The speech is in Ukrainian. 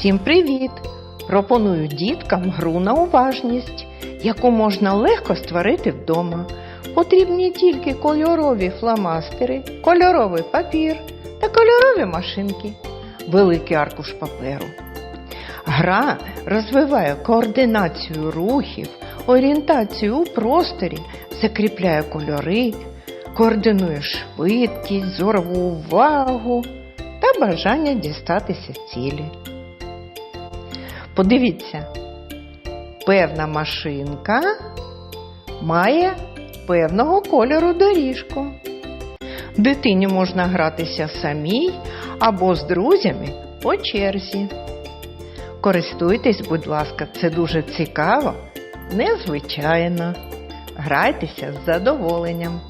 Всім привіт! Пропоную діткам гру на уважність, яку можна легко створити вдома. Потрібні тільки кольорові фломастери, кольоровий папір та кольорові машинки, великий аркуш паперу. Гра розвиває координацію рухів, орієнтацію у просторі, закріпляє кольори, координує швидкість, зорову увагу та бажання дістатися цілі. Подивіться, певна машинка має певного кольору доріжку. Дитині можна гратися самій або з друзями по черзі. Користуйтесь, будь ласка, це дуже цікаво, незвичайно. Грайтеся з задоволенням.